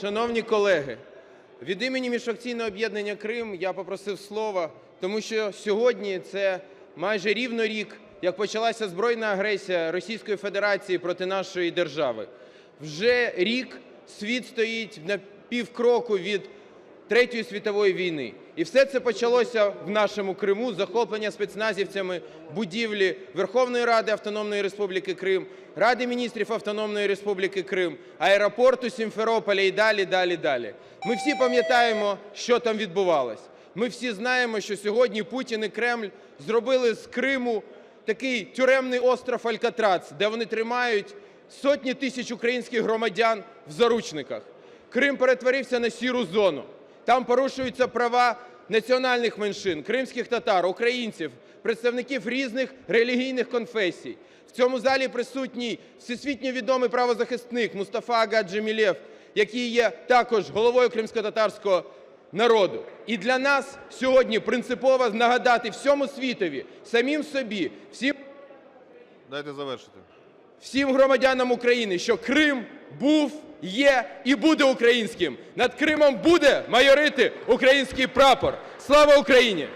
Шановні колеги, від імені міжфракційного об'єднання "Крим" я попросив слова, тому що сьогодні це майже рівно рік, як почалася збройна агресія Російської Федерації проти нашої держави. Вже рік світ стоїть на півкроку від Третьої світової війни. І все це почалося в нашому Криму захоплення спецназівцями будівлі Верховної Ради Автономної Республіки Крим, Ради міністрів Автономної Республіки Крим, аеропорту Сімферополя і далі, далі, далі. Ми всі пам'ятаємо, що там відбувалось. Ми всі знаємо, що сьогодні Путін і Кремль зробили з Криму такий тюремний остров Алькатрац, де вони тримають сотні тисяч українських громадян в заручниках. Крим перетворився на сіру зону. Там порушуються права національних меншин, кримських татар, українців, представників різних релігійних конфесій. В цьому залі присутній всесвітньо відомий правозахисник Мустафа Ага Джемілєв, який є також головою кримськотатарського народу. І для нас сьогодні принципово нагадати всьому світові, самим собі, всім Дайте завершити. всім громадянам України, що Крим був, є і буде українським. Над Кримом буде майорити український прапор. Слава Україні!